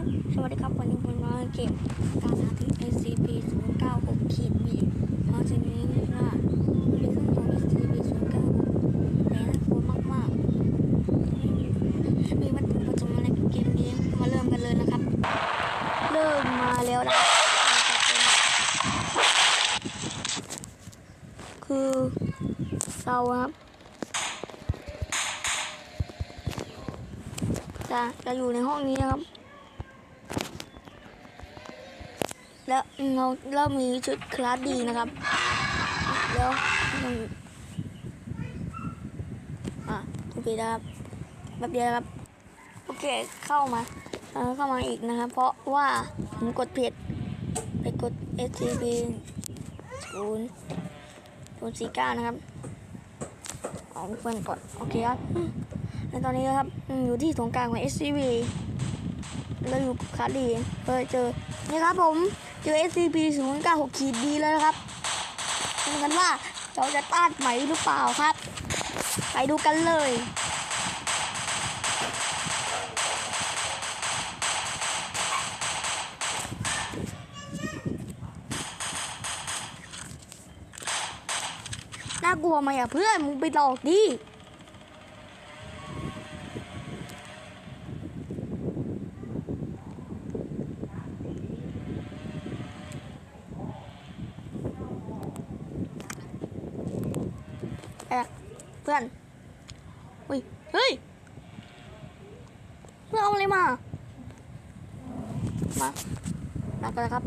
ครับ สวัสดีครับ วันนี้ผมมาเก็บการหาที่ SCP 0 9 6ขีด B มาทีนี้นว่ามีเครื่องของ SCP 0 9 6แต่น่ากลัวมากๆ มีวัตถุประสงค์อะไรกับเกมนี้ มาเริ่มกันเลยนะครับ เริ่มมาแล้วนะคือเราครับจะจะอยู่ในห้องนี้นะครับ แล้วเราเรามีชุดคลาสดีนะครับ แล้วอะถูกปิดนะครับแบบเดียวครับ โอเคเข้ามาเข้ามาอีกนะครับ เพราะว่าผมกดผิดไปกด SCP ศูนย์ศูนย์สี่เก้านะครับเอาเพื่อนก่อนโอเคครับในตอนนี้นะครับอยู่ที่ตรงกลางของ SCV เราอยู่คาดีเคยเจอ นี่ครับผม เจอ SCP 0 9 6ขีดดีแล้วครับดูกันว่าเราจะต้านไหมหรือเปล่าครับ ไปดูกันเลยน่ากลัวไหมอะเพื่อนมึงไปหลอกดิ เพื่อนอุ้ยเฮ้ยเพื่อนเอาอะไรมา มามากันนะครับ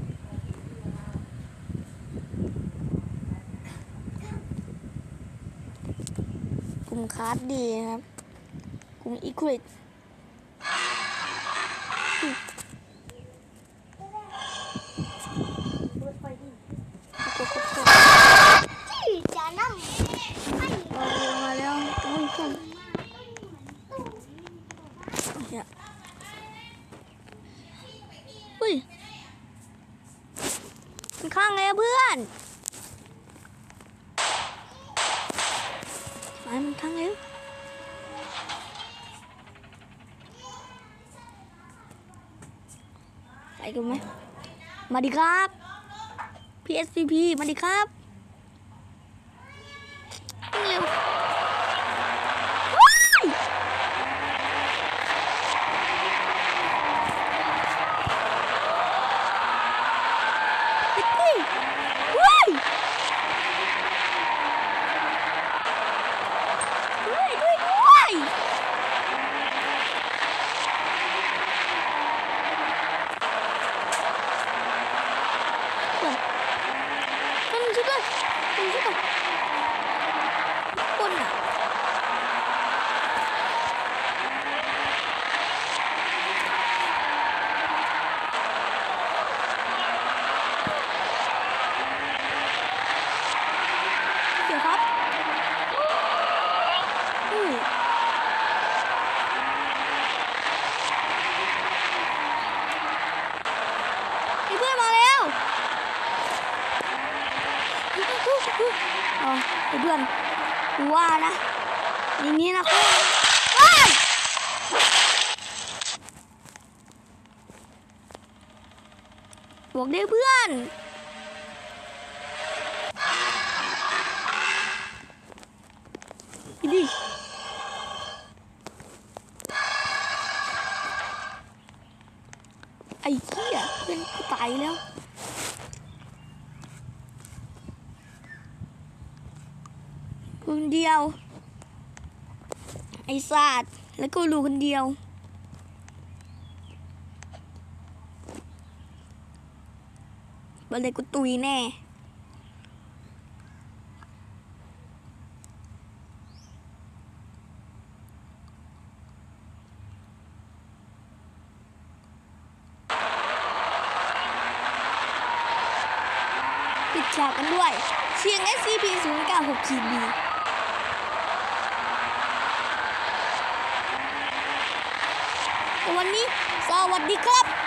กลุ่มคาร์ดดีนะครับกลุ่มอีควิตมาแล้วตุ้ยตุ้ยเนี่ย อุ้ยมันข้างไงเพื่อนมามันข้างไงไปกันไหมมาดิครับ PSCP มาดิครับเร็ว 何? เอาไอ้เพื่อนกูว่านะอย่างนี้นะคุณบอกได้เพื่อนดิไอ้เหี้ยเพื่อนกูตายแล้ว คนเดียว ไอ้ศาสตร์แล้วก็รูคนเดียว บันเลยกูตุยแน่ปิดฉากกันด้วย เชียง SCP 0 9 6 B วันนี้ สวัสดีครับ